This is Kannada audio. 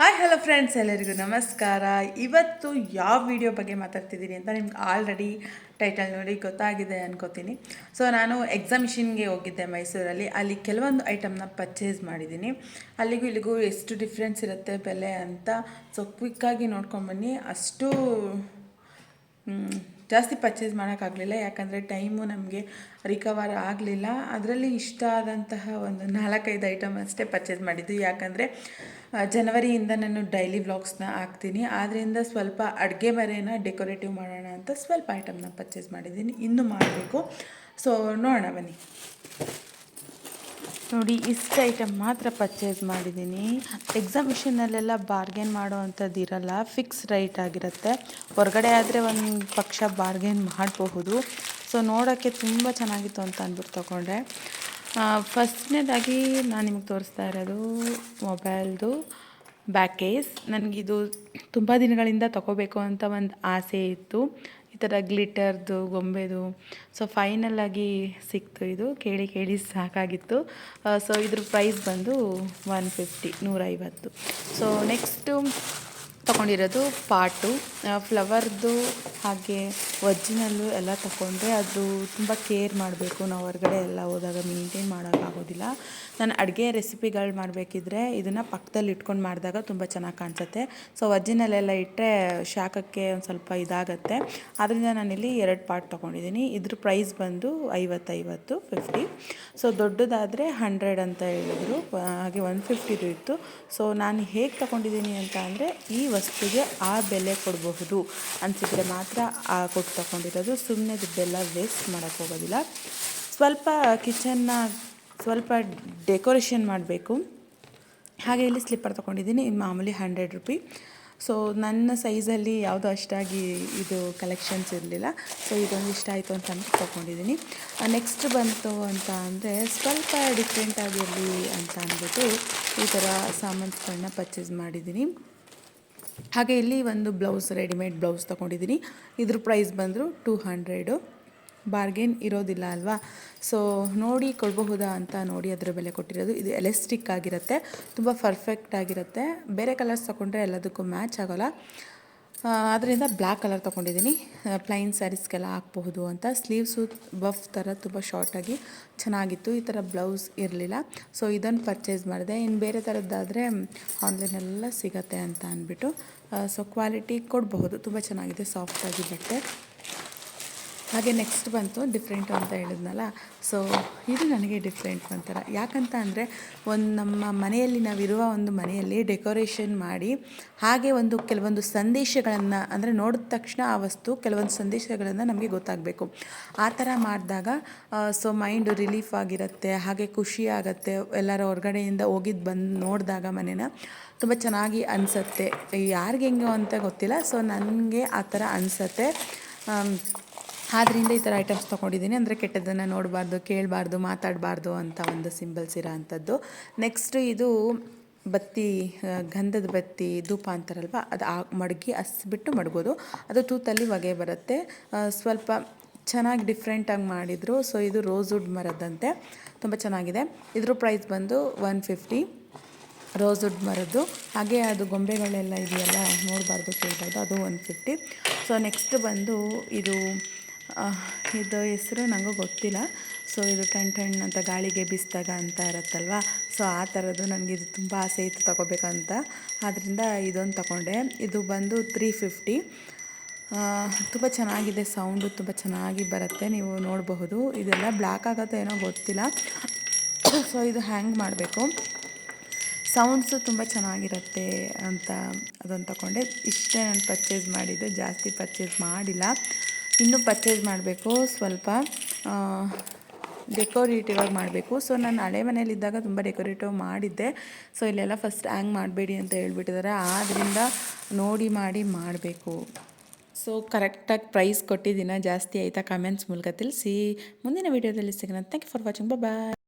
ಹಾಯ್ ಹಲೋ ಫ್ರೆಂಡ್ಸ್ ಎಲ್ಲರಿಗೂ ನಮಸ್ಕಾರ. ಇವತ್ತು ಯಾವ ವಿಡಿಯೋ ಬಗ್ಗೆ ಮಾತಾಡ್ತಿದ್ದೀನಿ ಅಂತ ನಿಮ್ಗೆ ಆಲ್ರೆಡಿ ಟೈಟಲ್ ನೋಡಿ ಗೊತ್ತಾಗಿದೆ ಅನ್ಕೋತೀನಿ. ಸೊ ನಾನು ಎಕ್ಸಾಮಿಷನ್ಗೆ ಹೋಗಿದ್ದೆ ಮೈಸೂರಲ್ಲಿ. ಅಲ್ಲಿ ಕೆಲವೊಂದು ಐಟಮ್ನ ಪರ್ಚೇಸ್ ಮಾಡಿದ್ದೀನಿ. ಅಲ್ಲಿಗೂ ಇಲ್ಲಿಗೂ ಎಷ್ಟು ಡಿಫ್ರೆನ್ಸ್ ಇರುತ್ತೆ ಬೆಲೆ ಅಂತ ಸೊ ಕ್ವಿಕ್ಕಾಗಿ ನೋಡ್ಕೊಂಬನ್ನಿ ಅಷ್ಟು ಜಾಸ್ತಿ ಪರ್ಚೇಸ್ ಮಾಡೋಕ್ಕಾಗಲಿಲ್ಲ. ಯಾಕಂದರೆ ಟೈಮು ನಮಗೆ ರಿಕವರ್ ಆಗಲಿಲ್ಲ. ಅದರಲ್ಲಿ ಇಷ್ಟ ಆದಂತಹ ಒಂದು ನಾಲ್ಕೈದು ಐಟಮ್ ಅಷ್ಟೇ ಪರ್ಚೇಸ್ ಮಾಡಿದ್ದು. ಯಾಕಂದರೆ ಜನವರಿಯಿಂದ ನಾನು ಡೈಲಿ ವ್ಲಾಗ್ಸ್ನ ಹಾಕ್ತೀನಿ. ಆದ್ದರಿಂದ ಸ್ವಲ್ಪ ಅಡುಗೆ ಮರೆನ ಡೆಕೋರೇಟಿವ್ ಮಾಡೋಣ ಅಂತ ಸ್ವಲ್ಪ ಐಟಮ್ನ ಪರ್ಚೇಸ್ ಮಾಡಿದ್ದೀನಿ. ಇನ್ನೂ ಮಾಡಬೇಕು. ಸೊ ನೋಡೋಣ ಬನ್ನಿ. ನೋಡಿ, ಇಷ್ಟು ಐಟಮ್ ಮಾತ್ರ ಪರ್ಚೇಸ್ ಮಾಡಿದ್ದೀನಿ. ಎಕ್ಸಾಮಿಷನಲ್ಲೆಲ್ಲ ಬಾರ್ಗೇನ್ ಮಾಡೋ ಅಂಥದ್ದು ಇರಲ್ಲ. ಫಿಕ್ಸ್ ರೈಟ್ ಆಗಿರುತ್ತೆ. ಹೊರಗಡೆ ಆದರೆ ಒಂದು ಪಕ್ಷ ಬಾರ್ಗೇನ್ ಮಾಡಬಹುದು. ಸೊ ನೋಡೋಕ್ಕೆ ತುಂಬ ಚೆನ್ನಾಗಿತ್ತು ಅಂತ ಅಂದ್ಬಿಟ್ಟು ತೊಗೊಂಡೆ ಫಸ್ಟ್ನೇದಾಗಿ ನಾನು ನಿಮಗೆ ತೋರಿಸ್ತಾ ಇರೋದು ಮೊಬೈಲ್ದು ಬ್ಯಾಕ್ ಕೇಸ್ ನನಗಿದು ತುಂಬ ದಿನಗಳಿಂದ ತಗೋಬೇಕು ಅಂತ ಒಂದು ಆಸೆ ಇತ್ತು. ಈ ಥರ ಗ್ಲಿಟರ್ದು ಗೊಂಬೆದು ಸೊ ಫೈನಲಾಗಿ ಸಿಕ್ತು ಇದು. ಕೇಳಿ ಕೇಳಿ ಸಾಕಾಗಿತ್ತು. ಸೊ ಇದ್ರ ಪ್ರೈಸ್ ಬಂದು ಒನ್ ಫಿಫ್ಟಿ ನೂರೈವತ್ತು. ಸೊ ನೆಕ್ಸ್ಟು ತಗೊಂಡಿರೋದು ಪಾಟು ಫ್ಲವರ್ದು ಹಾಗೆ ಒರ್ಜಿನಲ್ಲು ಎಲ್ಲ ತಗೊಂಡ್ರೆ ಅದು ತುಂಬ ಕೇರ್ ಮಾಡಬೇಕು. ನಾವು ಹೊರಗಡೆ ಎಲ್ಲ ಹೋದಾಗ ಮೇಂಟೈನ್ ಮಾಡೋಕ್ಕಾಗೋದಿಲ್ಲ ನಾನು ಅಡುಗೆ ರೆಸಿಪಿಗಳು ಮಾಡಬೇಕಿದ್ರೆ ಇದನ್ನು ಪಕ್ಕದಲ್ಲಿ ಇಟ್ಕೊಂಡು ಮಾಡಿದಾಗ ತುಂಬ ಚೆನ್ನಾಗಿ ಕಾಣಿಸುತ್ತೆ. ಸೊ ಒರ್ಜಿನಲ್ ಇಟ್ಟರೆ ಶಾಖಕ್ಕೆ ಒಂದು ಸ್ವಲ್ಪ ಇದಾಗತ್ತೆ. ಆದ್ದರಿಂದ ನಾನಿಲ್ಲಿ ಎರಡು ಪಾರ್ಟ್ ತೊಗೊಂಡಿದ್ದೀನಿ ಇದ್ರ ಪ್ರೈಸ್ ಬಂದು ಐವತ್ತೈವತ್ತು ಫಿಫ್ಟಿ ಸೊ ದೊಡ್ಡದಾದರೆ ಹಂಡ್ರೆಡ್ ಅಂತ ಹೇಳಿದ್ರು. ಹಾಗೆ ಒನ್ ಫಿಫ್ಟಿದು ಇತ್ತು. ಸೊ ನಾನು ಹೇಗೆ ತೊಗೊಂಡಿದ್ದೀನಿ ಅಂತ ಅಂದರೆ ಈ ವಸ್ತುಗೆ ಆ ಬೆಲೆ ಕೊಡಬಹುದು ಅನಿಸಿದ್ರೆ ಮಾತ್ರ ಆ ಕೊಟ್ಟು ತಗೊಂಡಿರೋದು. ಸುಮ್ಮನೆ ದುಡ್ಡೆಲ್ಲ ವೇಸ್ಟ್ ಮಾಡೋಕ್ಕೆ ಹೋಗೋದಿಲ್ಲ. ಸ್ವಲ್ಪ ಕಿಚನ್ನ ಸ್ವಲ್ಪ ಡೆಕೋರೇಷನ್ ಮಾಡಬೇಕು. ಹಾಗೆ ಇಲ್ಲಿ ಸ್ಲಿಪ್ಪರ್ ತೊಗೊಂಡಿದ್ದೀನಿ. ಮಾಮೂಲಿ ಹಂಡ್ರೆಡ್ ರುಪಿ. ಸೊ ನನ್ನ ಸೈಜಲ್ಲಿ ಯಾವುದು ಅಷ್ಟಾಗಿ ಇದು ಕಲೆಕ್ಷನ್ಸ್ ಇರಲಿಲ್ಲ. ಸೊ ಇದೊಂದು ಇಷ್ಟ ಆಯಿತು ಅಂತ ಅಂದ್ಬಿಟ್ಟು ತೊಗೊಂಡಿದ್ದೀನಿ. ನೆಕ್ಸ್ಟ್ ಬಂತು ಅಂತ ಅಂದರೆ ಸ್ವಲ್ಪ ಡಿಫ್ರೆಂಟ್ ಆಗಿರಲಿ ಅಂತ ಅಂದ್ಬಿಟ್ಟು ಈ ಥರ ಸಾಮಾನ್ಸ್ಗಳನ್ನ ಪರ್ಚೇಸ್ ಮಾಡಿದ್ದೀನಿ. ಹಾಗೆ ಇಲ್ಲಿ ಒಂದು ಬ್ಲೌಸ್ ರೆಡಿಮೇಡ್ ಬ್ಲೌಸ್ ತೊಗೊಂಡಿದ್ದೀನಿ. ಇದ್ರ ಪ್ರೈಸ್ ಬಂದರು ಟೂ ಹಂಡ್ರೆಡು ಬಾರ್ಗೇನ್ ಇರೋದಿಲ್ಲ ಅಲ್ವಾ? ಸೊ ನೋಡಿ ಕೊಡಬಹುದಾ ಅಂತ ನೋಡಿ ಅದರ ಬೆಲೆ ಕೊಟ್ಟಿರೋದು. ಇದು ಎಲೆಸ್ಟಿಕ್ ಆಗಿರುತ್ತೆ, ತುಂಬ ಪರ್ಫೆಕ್ಟ್ ಆಗಿರುತ್ತೆ. ಬೇರೆ ಕಲರ್ಸ್ ತೊಗೊಂಡ್ರೆ ಎಲ್ಲದಕ್ಕೂ ಮ್ಯಾಚ್ ಆಗೋಲ್ಲ. ಅದರಿಂದ ಬ್ಲ್ಯಾಕ್ ಕಲರ್ ತೊಗೊಂಡಿದ್ದೀನಿ. ಪ್ಲೈನ್ ಸ್ಯಾರೀಸ್ಗೆಲ್ಲ ಹಾಕ್ಬಹುದು ಅಂತ. ಸ್ಲೀವ್ಸು ಬಫ್ ಥರ ತುಂಬ ಶಾರ್ಟಾಗಿ ಚೆನ್ನಾಗಿತ್ತು. ಈ ಥರ ಬ್ಲೌಸ್ ಇರಲಿಲ್ಲ. ಸೊ ಇದನ್ನು ಪರ್ಚೇಸ್ ಮಾಡಿದೆ. ಇನ್ನು ಬೇರೆ ಥರದ್ದಾದರೆ ಆನ್ಲೈನೆಲ್ಲ ಸಿಗತ್ತೆ ಅಂತ ಅಂದ್ಬಿಟ್ಟು ಸೊ ಕ್ವಾಲಿಟಿ ಕೊಡಬಹುದು. ತುಂಬ ಚೆನ್ನಾಗಿದೆ ಸಾಫ್ಟಾಗಿ ಬಟ್ಟೆ. ಹಾಗೆ ನೆಕ್ಸ್ಟ್ ಬಂತು ಡಿಫ್ರೆಂಟು ಅಂತ ಹೇಳಿದ್ನಲ್ಲ. ಸೊ ಇದು ನನಗೆ ಡಿಫ್ರೆಂಟ್ ಒಂಥರ. ಯಾಕಂತ ಅಂದರೆ, ಒಂದು ನಮ್ಮ ಮನೆಯಲ್ಲಿ ನಾವಿರುವ ಒಂದು ಮನೆಯಲ್ಲಿ ಡೆಕೋರೇಷನ್ ಮಾಡಿ, ಹಾಗೆ ಒಂದು ಕೆಲವೊಂದು ಸಂದೇಶಗಳನ್ನು, ಅಂದರೆ ನೋಡಿದ ತಕ್ಷಣ ಆ ವಸ್ತು ಕೆಲವೊಂದು ಸಂದೇಶಗಳನ್ನು ನಮಗೆ ಗೊತ್ತಾಗಬೇಕು. ಆ ಥರ ಮಾಡಿದಾಗ ಸೊ ಮೈಂಡು ರಿಲೀಫ್ ಆಗಿರುತ್ತೆ, ಹಾಗೆ ಖುಷಿ ಆಗುತ್ತೆ, ಎಲ್ಲರ ಹೊರಗಡೆಯಿಂದ ಹೋಗಿದ್ದು ಬಂದು ನೋಡಿದಾಗ ಮನೇನ, ತುಂಬ ಚೆನ್ನಾಗಿ ಅನಿಸತ್ತೆ. ಯಾರಿಗೆ ಹೆಂಗೋ ಅಂತ ಗೊತ್ತಿಲ್ಲ ಸೊ ನನಗೆ ಆ ಥರ ಅನಿಸತ್ತೆ. ಆದ್ದರಿಂದ ಈ ಥರ ಐಟಮ್ಸ್ ತೊಗೊಂಡಿದ್ದೀನಿ. ಅಂದರೆ ಕೆಟ್ಟದನ್ನು ನೋಡಬಾರ್ದು, ಕೇಳಬಾರ್ದು, ಮಾತಾಡಬಾರ್ದು ಅಂತ ಒಂದು ಸಿಂಬಲ್ಸ್ ಇರೋ ಅಂಥದ್ದು. ನೆಕ್ಸ್ಟ್ ಇದು ಬತ್ತಿ ಗಂಧದ ಬತ್ತಿ, ಧೂಪ ಅಂತಾರಲ್ವ? ಅದು ಆ ಮಡಗಿ ಹಸ್ಬಿಟ್ಟು ಮಡಗೋದು. ಅದು ತೂತಲ್ಲಿ ಹೊಗೆ ಬರುತ್ತೆ. ಸ್ವಲ್ಪ ಚೆನ್ನಾಗಿ ಡಿಫ್ರೆಂಟಾಗಿ ಮಾಡಿದರು. ಸೊ ಇದು ರೋಸ್ವುಡ್ ಮರದಂತೆ. ತುಂಬ ಚೆನ್ನಾಗಿದೆ. ಇದ್ರ ಪ್ರೈಸ್ ಬಂದು ಒನ್ ಫಿಫ್ಟಿ ರೋಸ್ವುಡ್ ಮರದ್ದು. ಹಾಗೆ ಅದು ಗೊಂಬೆಗಳೆಲ್ಲ ಇದೆಯಲ್ಲ, ನೋಡಬಾರ್ದು ಕೇಳಬಾರ್ದು, ಅದು ಒನ್ ಫಿಫ್ಟಿ ಸೊ ನೆಕ್ಸ್ಟ್ ಬಂದು ಇದು ಇದು ಹೆಸರು ನನಗೂ ಗೊತ್ತಿಲ್ಲ. ಸೊ ಇದು ಟಣ್ ಟಣ್ ಅಂತ ಗಾಳಿಗೆ ಬೀಸಿದಾಗ ಅಂತ ಇರುತ್ತಲ್ವ? ಸೊ ಆ ಥರದ್ದು ನನಗೆ ಇದು ತುಂಬ ಆಸೆ ಇತ್ತು ತಗೋಬೇಕಂತ. ಆದ್ದರಿಂದ ಇದೊಂದು ತಗೊಂಡೆ. ಇದು ಬಂದು ತ್ರೀ ಫಿಫ್ಟಿ ತುಂಬ ಚೆನ್ನಾಗಿದೆ ಸೌಂಡು ತುಂಬ ಚೆನ್ನಾಗಿ ಬರುತ್ತೆ. ನೀವು ನೋಡಬಹುದು. ಇದೆಲ್ಲ ಬ್ಲ್ಯಾಕ್ ಆಗುತ್ತೆ ಏನೋ ಗೊತ್ತಿಲ್ಲ. ಸೊ ಇದು ಹ್ಯಾಂಗ್ ಮಾಡಬೇಕು. ಸೌಂಡ್ಸು ತುಂಬ ಚೆನ್ನಾಗಿರುತ್ತೆ ಅಂತ ಅದೊಂದು ತಗೊಂಡೆ. ಇಷ್ಟೇ ನಾನು ಪರ್ಚೇಸ್ ಮಾಡಿದ್ದು. ಜಾಸ್ತಿ ಪರ್ಚೇಸ್ ಮಾಡಿಲ್ಲ. ಇನ್ನೂ ಪರ್ಚೇಸ್ ಮಾಡಬೇಕು ಸ್ವಲ್ಪ ಡೆಕೋರೇಟಿವ್ ಆಗಿ ಮಾಡಬೇಕು. ಸೊ ನಾನು ಹಳೆ ಮನೇಲಿದ್ದಾಗ ತುಂಬ ಡೆಕೋರೇಟಿವ್ ಮಾಡಿದ್ದೆ. ಸೊ ಇಲ್ಲೆಲ್ಲ ಫಸ್ಟ್ ಹ್ಯಾಂಗ್ ಮಾಡಬೇಡಿ ಅಂತ ಹೇಳ್ಬಿಟ್ಟಿದ್ದಾರೆ. ಆದ್ದರಿಂದ ನೋಡಿ ಮಾಡಿ ಮಾಡಬೇಕು. ಸೊ ಕರೆಕ್ಟಾಗಿ ಪ್ರೈಸ್ ಕೊಟ್ಟಿದ್ದೀನ. ಜಾಸ್ತಿ ಆಯಿತಾ ಕಮೆಂಟ್ಸ್ ಮೂಲಕ ತಿಳಿಸಿ. ಮುಂದಿನ ವೀಡಿಯೋದಲ್ಲಿ ಸಿಗೋಣ. Thank you for watching bye